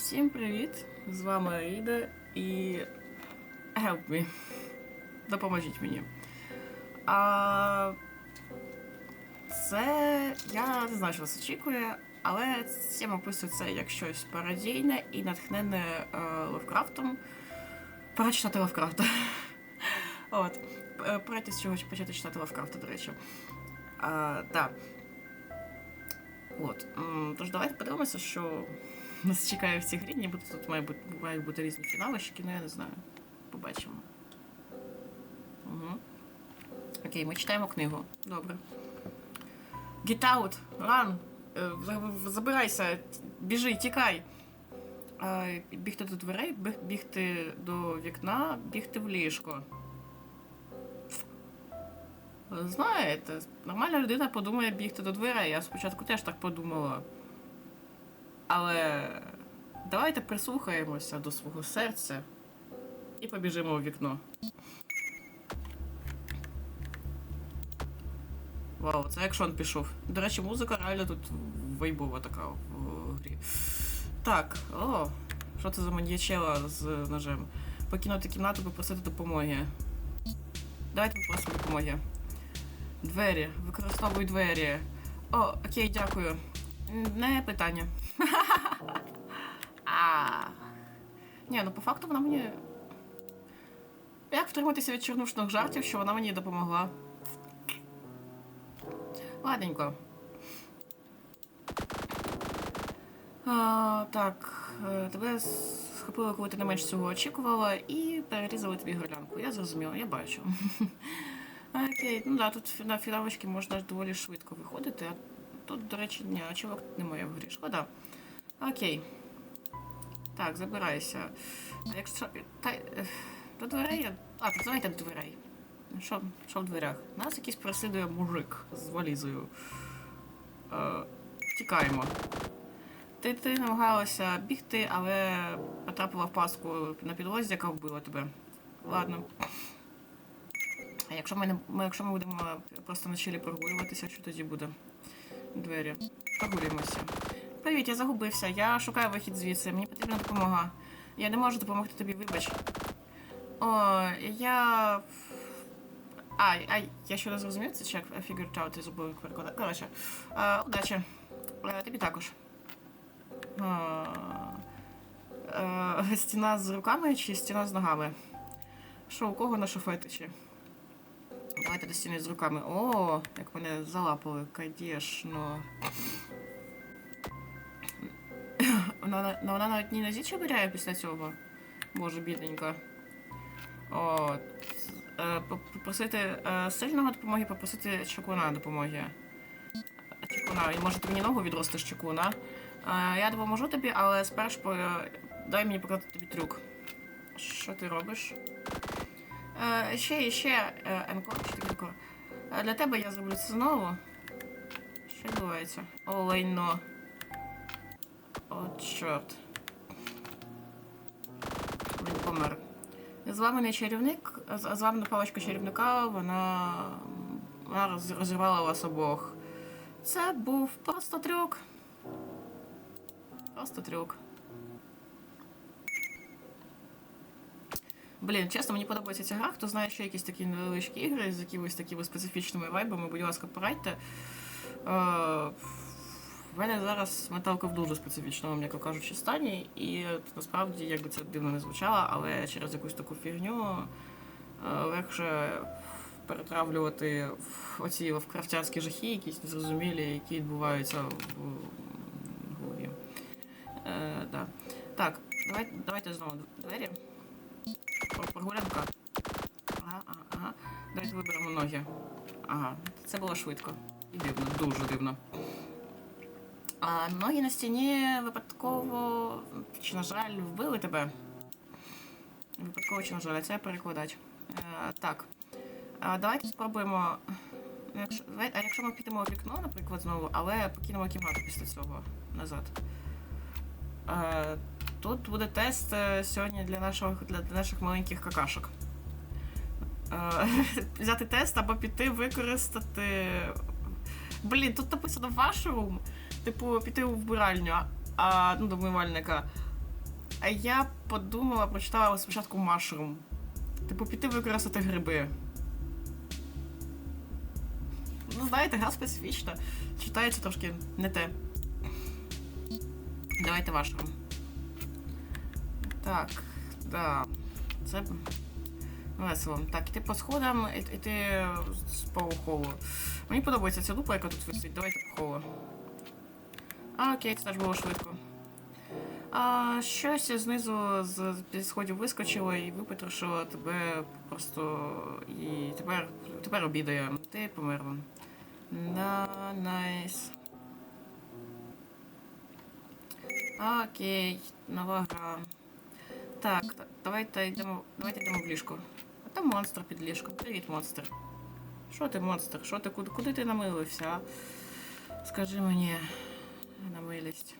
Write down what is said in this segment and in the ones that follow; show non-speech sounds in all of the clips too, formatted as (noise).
Всім привіт! З вами Аїда і Help me. Допоможіть мені. А... Це. Я не знаю, що вас очікує, але я описую це як щось пародійне і натхнене е, Лавкрафтом. Пора читати Лавкрафта. (laughs) От. Е, Порадьте, з чого почати читати Лавкрафта, до речі. А, так. От. Тож давайте подивимося, що нас чекає в цій грі. Ніби тут має бути, мають бути різні фіналищики, ну я не знаю. Побачимо. Угу. Окей, ми читаємо книгу. Добре. Get out! Run! Е, Забирайся! Біжи, тікай! Бігти до дверей, бігти до вікна, бігти в ліжко. Знаєте, нормальна людина подумає бігти до дверей. Я спочатку теж так подумала. Але давайте прислухаємося до свого серця і побіжимо у вікно. Вау, це екшон пішов. До речі, музика реально тут вайбова така в грі. Так, о, що це за маньячела з ножем? Покинути кімнату, попросити допомоги. Давайте попросимо допомоги. Двері, використовуй двері. О, окей, дякую. Не питання. А. Ні, ну по факту вона мені. Як втриматися від чорнушних жартів, що вона мені допомогла? Ладненько. А, так, е, тебе схопили, коли ти не менш цього очікувала, і перерізали тобі горлянку. Я зрозуміла, я бачу. (laughs) Окей, ну да, тут на фіналочки можна доволі швидко виходити, а тут, до речі, ні, очівок немає в грі. Шкода. Окей. Так, забирайся. Якщо. Та, е, до дверей. А, так давайте до дверей. Що, що в дверях? Нас якийсь переслідує мужик з валізою. Е, тікаємо. Ти, ти намагалася бігти, але потрапила в паску на підлозі, яка вбила тебе. Ладно. А якщо ми, не, ми, якщо ми будемо просто на чилі прогулюватися, що тоді буде? Двері. Прогулюємося. Привіт, я загубився. Я шукаю вихід звідси. Мені потрібна допомога. Я не можу допомогти тобі, вибач. О, я. А, а я що не зрозумів, це чек figured out і забув перекладати. Коротше, а, удачі. Е, тобі також. А, е, стіна з руками чи стіна з ногами? Що, у кого на фетичі? Давайте до стіни з руками. О, як мене залапали, конечно. Вона, ну, вона на одній нозі чебиряє після цього. Боже, бідненька. От. Е, Попросити е, сильного допомоги, попросити чекуна допомоги. Чекуна, може ти мені ногу відростиш чекуна. Е, я допоможу тобі, але спершу дай мені показати тобі трюк. Що ти робиш? Ще і ще енкор, що енкор? Для тебе я зроблю це знову. Що відбувається? О, лайно. О, чорт. Він помер. Зламаний чарівник, з- зламана паличка чарівника, вона, вона розірвала вас обох. Це був просто трюк. Просто трюк. Блін, чесно, мені подобається ця гра. Хто знає, що якісь такі невеличкі ігри з якимись такими специфічними вайбами, будь ласка, порадьте. В мене зараз металка в дуже специфічному, м'яко кажучи, стані, і насправді, як би це дивно не звучало, але через якусь таку фігню е, легше перетравлювати оці лавкрафтянські жахи, якісь незрозумілі, які відбуваються в голові. Е, да. Так, давай, давайте знову двері. Про- Прогулянка. Ага, ага, ага. Давайте виберемо ноги. Ага, це було швидко. І дивно, дуже дивно. А ноги на стіні випадково, чи, на жаль, вбили тебе. Випадково чи на жаль, це перекладач. Е, так. А, давайте спробуємо. Якщо, а якщо ми підемо в вікно, наприклад, знову, але покинемо кімнату після цього назад. Е, тут буде тест е, сьогодні для, нашого, для, для наших маленьких какашок. Е, (laughs) взяти тест або піти використати. Блін, тут написано ваш рум. Типу, піти у вбиральню, а ну, до вмивальника. А я подумала, прочитала спочатку mushroom. Типу, піти використати гриби. Ну, знаєте, гра специфічна. Читається трошки не те. Давайте вашому. Так, да. Це весело. Так, іти по сходам, іти по холу. Мені подобається ця лупа, яка тут висить. Давайте по холу. А, окей, це теж було швидко. А щось знизу з зі сходів вискочило і випотрошило тебе просто. І тепер, тепер обідає. Ти померла. Да, найс. Окей, нова гра. Так, давайте йдемо. Давайте йдемо в ліжко. А там монстр під ліжком. Привіт, монстр. Що ти, монстр? Що ти куди, куди ти намилився? Скажи мені на милість.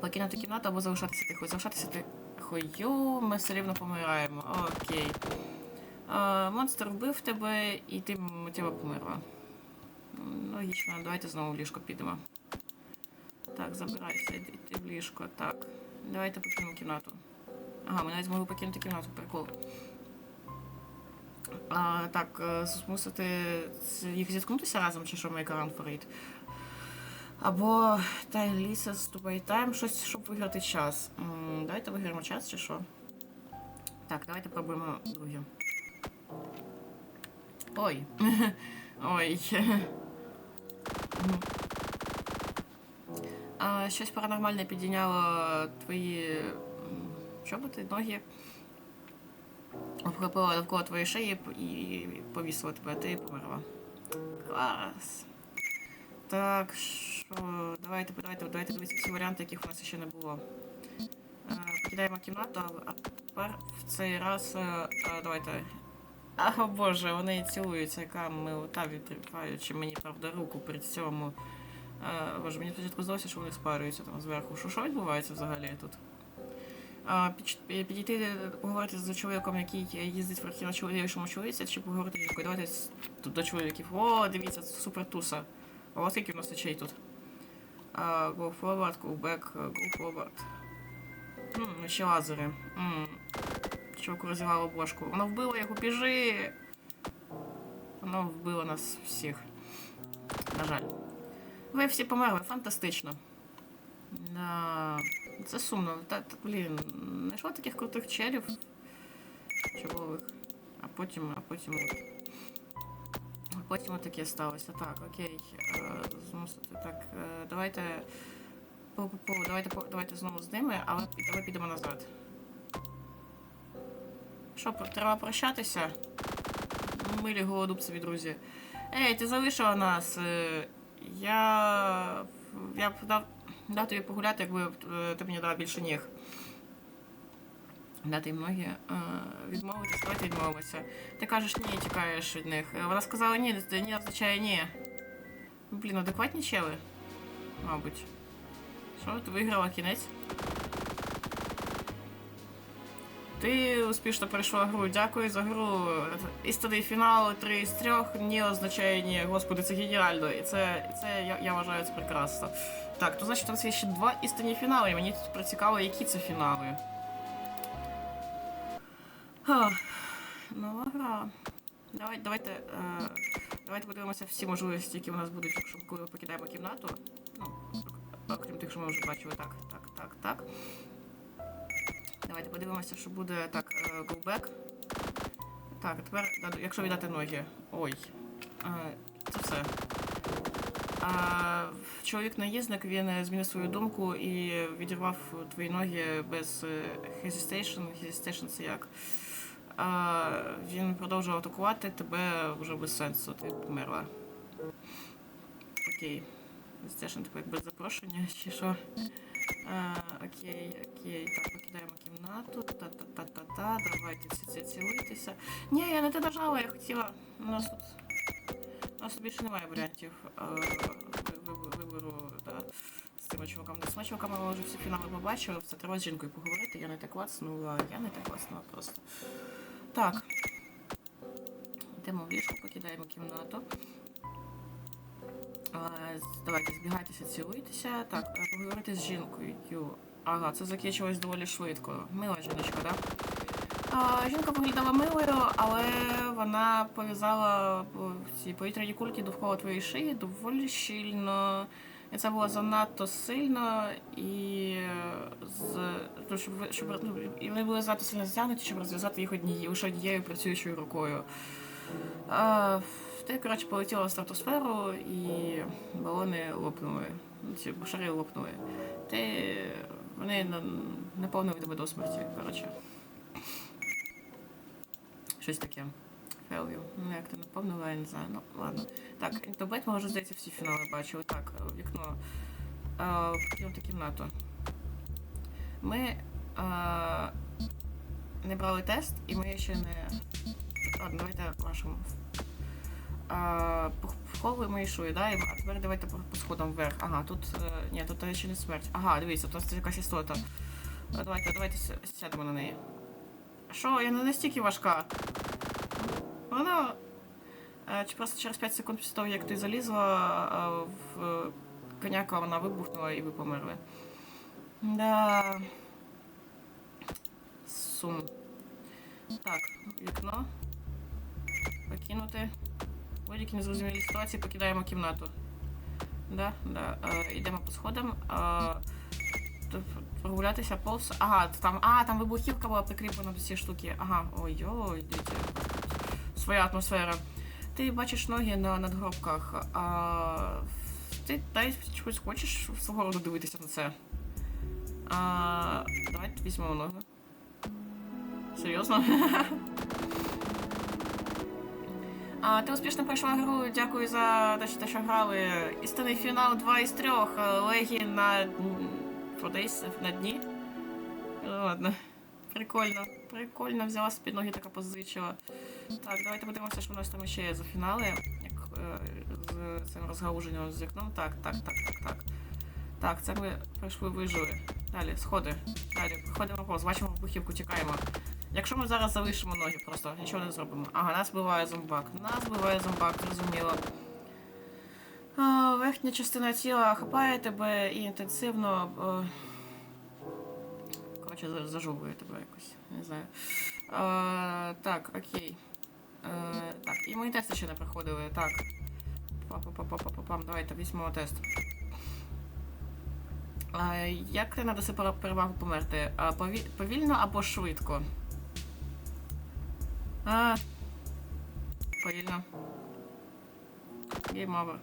Покинути кімнату або залишатися тихо. Залишатися тихою, ми все рівно помираємо. Окей. А, монстр вбив тебе і ти миттєво померла. Логічно, давайте знову в ліжко підемо. Так, забирайся, йди, в ліжко. Так. Давайте покинемо кімнату. Ага, ми навіть змогли покинути кімнату, прикол. А, так, е, змусити їх зіткнутися разом, чи що run for it. Або Тай Ліса з Тубай Тайм, щось, щоб виграти час. Давайте виграємо час чи що. Так, давайте пробуємо друге. Ой. (laughs) Ой. (laughs) А, щось паранормальне підійняло твої чоботи, ноги. Обхопило навколо твоєї шиї і повісило тебе, ти померла. Клас. Так, що, давайте, давайте, давайте дивитися всі варіанти, яких у нас ще не було. Е, Покидаємо кімнату, а тепер в цей раз. е, е, давайте. А, о боже, вони цілуються, яка милота відриваючи мені, правда, руку при цьому. Боже, мені спочатку здалося, що вони спарюються там зверху. Що, що відбувається взагалі тут? А, підійти поговорити з чоловіком, який їздить верхи на чоловічому чоловіці, чи поговорити з жінкою. Давайте до чоловіків. О, дивіться, це супер туса. О, скільки в нас очей тут? А, go forward, go back, uh, go forward. М, ще лазери. М, Чуваку розірвало бошку. Воно вбило його, біжи! Воно вбило нас всіх. На жаль. Ви всі померли, фантастично. Да. Це сумно. Та, та, блін, знайшла таких крутих челів. Чоловік. А потім, а потім. Потім таке сталося. Так, окей. Е, змусити. Так, е, давайте. Давайте, давайте знову з ними, але давай підемо назад. Що, треба прощатися? Милі голодубцеві, друзі. Ей, ти залишила нас. Е, Я. Я б дав, дав тобі погуляти, якби ти мені дала більше ніг. Дати їм ноги. Е, давайте відмовимося. Ти кажеш ні, тікаєш від них. Вона сказала ні, ні означає ні. Блін, адекватні чели? Мабуть. Що, ти виграла кінець? Ти успішно пройшла гру. Дякую за гру. Істинний фінал 3 з 3 ні означає ні. Господи, це геніально. І це, це я, я вважаю це прекрасно. Так, то значить у нас є ще два істинні фінали, і мені тут прицікаво, які це фінали. Нова гра. Давай, давайте, е, давайте подивимося всі можливості, які у нас будуть, якщо коли ми покидаємо кімнату. Ну, окрім тих, що ми вже бачили. Так, так, так, так. Давайте подивимося, що буде так, е, go back. Так, тепер, якщо віддати ноги. Ой. Е, Це все. А, чоловік наїзник він е, змінив свою думку і відірвав твої ноги без е, hesitation. Hesitation це як? Він продовжував атакувати тебе вже без сенсу, ти померла. Окей. Hesitation, типу як без запрошення, чи що? А, окей, окей, так, покидаємо кімнату. Та-та-та-та-та. Давайте всі ці цілуйтеся. Ні, я не те нажала, я хотіла. У нас тут. У нас тут більше немає варіантів ви- ви- вибору да, з цими чуваками. З чуваками ми вже всі фінали побачили. Це треба з жінкою поговорити. Я не так клацнула, я не так клацнула просто. Так. Йдемо в ліжко, покидаємо кімнату. Е, Давайте збігайтеся, цілуйтеся. Так, е, поговорити з жінкою. Ага, це закінчилось доволі швидко. Мила жіночка, так? А, жінка виглядала милою, але вона пов'язала ці повітряні кульки довкола твоєї шиї доволі щільно. І це було занадто сильно, і з ну, щоб, щоб ну, і вони були занадто сильно затягнуті, щоб розв'язати їх однією лише однією працюючою рукою. А, ти, коротше, полетіла в стратосферу і балони лопнули. Ну, Ці шари лопнули. Ти вони наповнили тебе до смерті, коротше. Щось таке. Failure. Ну як ти наповнила, я не знаю. Ну, ладно. Так, інтубет, ми вже, здається, всі фінали бачили. Так, е, вікно. Покинути кімнату. Ми е, не брали тест, і ми ще не. Ладно, давайте вашому. А, по- в ми йшли, да? А тепер давайте по, по сходам вверх. Ага, тут. е, ні, тут е, ще не смерть. Ага, дивіться, тут якась істота. Давайте, давайте сядемо на неї. Що, я не настільки важка. Вона. е, Чи просто через 5 секунд після того, як ти залізла е, в коняка, вона вибухнула і ви померли. Да. Сум. Так, вікно. Покинути. В будь-якій незрозумілій ситуації покидаємо кімнату. Да, да. Е, йдемо по сходам. Е, прогулятися повз. Ага, там. А, там вибухівка була прикріплена до цієї штуки. Ага, ой-ой, дивіться. Своя атмосфера. Ти бачиш ноги на надгробках. А, ти дай щось хочеш свого роду дивитися на це. А, давайте візьмемо ноги. Серйозно? А, ти успішно пройшла гру. Дякую за те, що, те, що грали. Істинний фінал 2 із 3. Легі на м, на дні. Ладно. Прикольно. Прикольно взяла з під ноги така позичила. Так, давайте подивимося, що у нас там ще є за фінали. Як е, з цим розгалуженням з вікном. Так, так, так, так, так. Так, це ми пройшли вижили. Далі, сходи. Далі, виходимо повз, бачимо вибухівку, тікаємо. Якщо ми зараз залишимо ноги, просто нічого не зробимо. Ага, нас вбиває зомбак. Нас вбиває зомбак, зрозуміло. А, верхня частина тіла хапає тебе і інтенсивно. е, Коротше, за- зажовує тебе якось. Не знаю. А, так, окей. Е, так, і мої тести ще не проходили. Так. Па-па-па-па-па-пам. Давайте візьмемо тест. А, як ти надаси пера- перевагу померти? А, пові- повільно або швидко? А, повільно. Game over.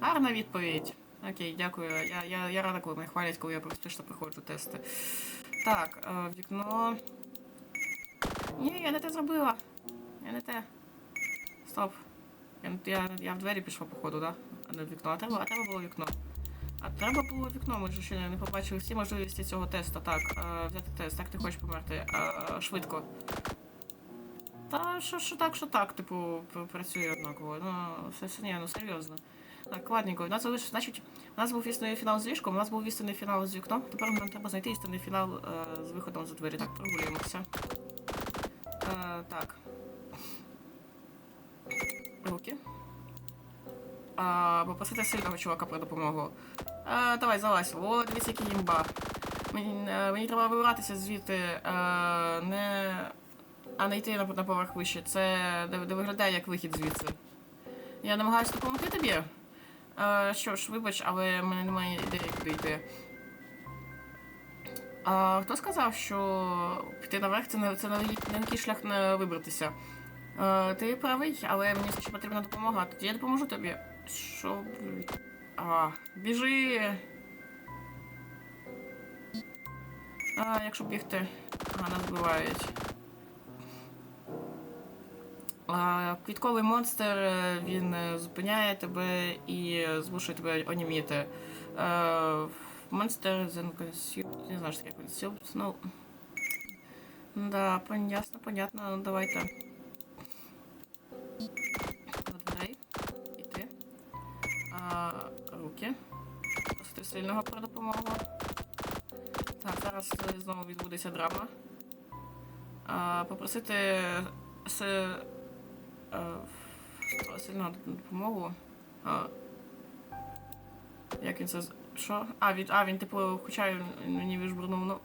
Гарна відповідь. Окей, дякую. Я, я, я рада, коли мене хвалять, коли я успішно проходжу тести. Так, е, вікно. Ні, я не те зробила. Я не те. Стоп. Я, я, в двері пішла, походу, да? А не в вікно. А треба, а треба було вікно. А треба було вікно, ми ж ще не побачили всі можливості цього тесту. Так, е, взяти тест, як ти хочеш померти? Е, швидко. Та що, що так, що так, типу, працює однаково. Ну, все, все, ні, ну серйозно. Так, ладненько, у нас залиш, значить, у нас був істинний фінал з ліжком, у нас був істинний фінал з вікном. Тепер нам треба знайти істинний фінал е, з виходом за двері. Так, прогулюємося. Е, так. Руки. А, попросити сильного чувака про допомогу. А, давай, залазь. О, дивіться, який імба. Мені, е, мені треба вибиратися звідти. Е, не... А не йти на, на поверх вище. Це де виглядає як вихід звідси. Я намагаюся допомогти тобі. Е, що ж, вибач, але в мене немає ідеї, куди йти. А, хто сказав, що піти наверх це не, це не, не такий шлях не вибратися? Е, ти правий, але мені ще потрібна допомога. Тоді я допоможу тобі. Що? А, біжи. А, якщо бігти. Ага, нас вбивають. А, квітковий монстр, е, він е, зупиняє тебе і змушує тебе оніміти. Е, Монстр consumed, не знаю, що таке consumed, ну... Да, понятно, ну давайте. До дверей. Іти. А, руки. Просити сильного про допомогу. Так, зараз е, знову відбудеться драма. А, попросити с, е, сильну допомогу. А, як він це Що? А, він, а, він, типу, хоча він мені віджбурнув ну,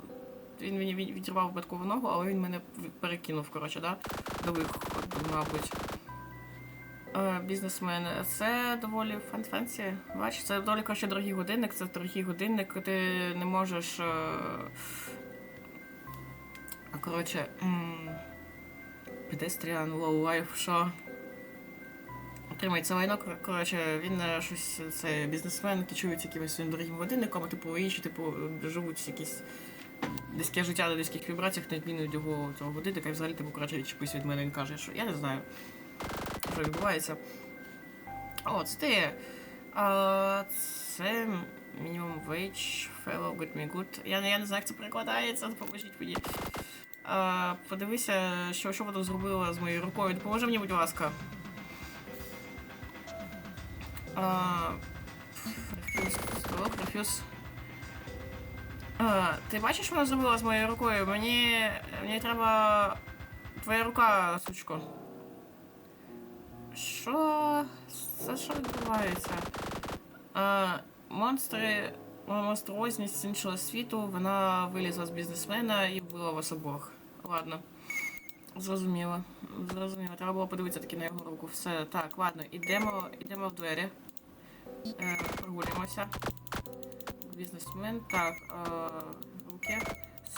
він мені відірвав випадкову ногу, але він мене перекинув, коротше, да? До виходу, мабуть. Е, бізнесмен. Це доволі фан-фенсі. Бачиш, це доволі коротше, дорогий годинник, це дорогий годинник, ти не можеш. Е... а, Коротше. Pedestrian Low Life, що? Отримай це лайно, коротше, він е, щось, це бізнесмен, кичується якимось своїм дорогим годинником, а типу інші, типу, живуть якісь низьке життя на низьких вібраціях, не відмінують його цього годинника, і взагалі, типу, коротше, відчепись від мене, він каже, що я не знаю, що відбувається. О, це ти. А, це minimum wage, fellow, good me good. Я, я не знаю, як це перекладається, допоможіть мені. А, подивися, що, що вона зробила з моєю рукою. Допоможи мені, будь ласка. А, рефюз. А, ти бачиш, що вона зробила з моєю рукою? Мені. Мені треба. Твоя рука, сучко. Що? Це що відбувається? А, монстри. Монструозність з іншого світу, вона вилізла з бізнесмена і вбила вас обох. Ладно. Зрозуміло. Зрозуміло. Треба було подивитися таки на його руку. Все, так, ладно, ідемо, ідемо в двері. Е, прогулюємося. Бізнесмен. Так, е, руки.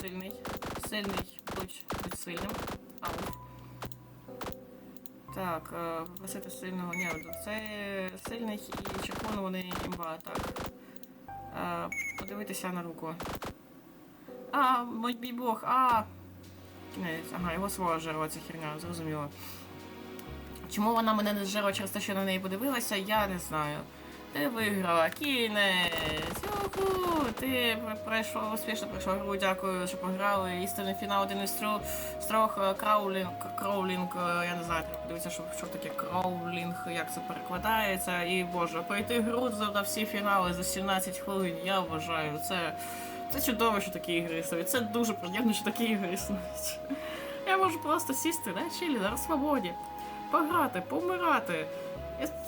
Сильний. Сильний. Будь, сильним. Ау. Так, е, попросити сильного. Ні, це сильних і червоно вони імба. Так. Е, подивитися на руку. А, мій бог, а. Кінець, ага, його свого жерла ця херня, зрозуміло. Чому вона мене не зжерла через те, що на неї подивилася, я не знаю. Ти виграла, кінець! Юху! Ти пройшов, успішно пройшов гру, дякую, що пограли. Істинний фінал один із трьох з е, краулінг, краулінг, е, я не знаю, подивитися, що, що таке краулінг, як це перекладається. І боже, пройти гру за всі фінали за 17 хвилин, я вважаю, це. Це чудово, що такі ігри існують. Це дуже приємно, що такі ігри існують. Я можу просто сісти на чилі, на свободі, пограти, помирати,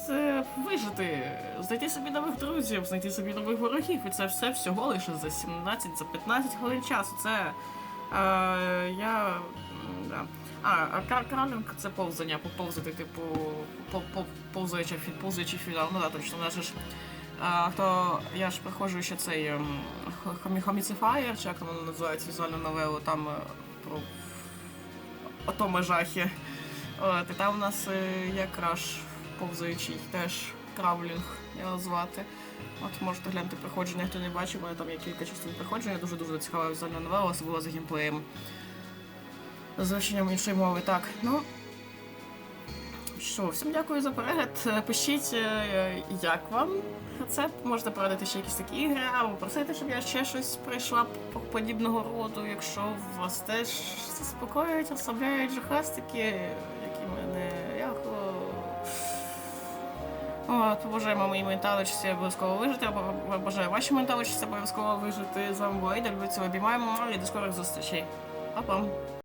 це вижити, знайти собі нових друзів, знайти собі нових ворогів. І це все всього лише за 17, за 15 хвилин часу. Це е, я. Да. А, кар- це повзання, поповзати, типу, пов- пов- повзаючи, повзаючи фінал. Ну да, точно, наше ж. А, хто я ж проходжу ще цей ем, хомі- хоміцифаєр, чи як воно називається візуальну новелу, там е, про атоми жахи. От, і там у нас е, є краш повзаючий, теж кравлінг його звати. От можете глянути проходження, хто не бачив, мене там є кілька частин проходження, дуже-дуже цікава візуальна новела, особливо за геймплеєм. З вивченням іншої мови. Так, ну. Що, всім дякую за перегляд. Пишіть, е, як вам це. Можете порадити ще якісь такі ігри, або просити, щоб я ще щось пройшла по- подібного роду, якщо вас теж заспокоюють, розслабляють жахастики, От, побажаємо моїй менталочці обов'язково вижити, бажаю вашій менталочці обов'язково вижити. З вами була Іда, люблю цього обіймаємо і до скорих зустрічей. Па-пам!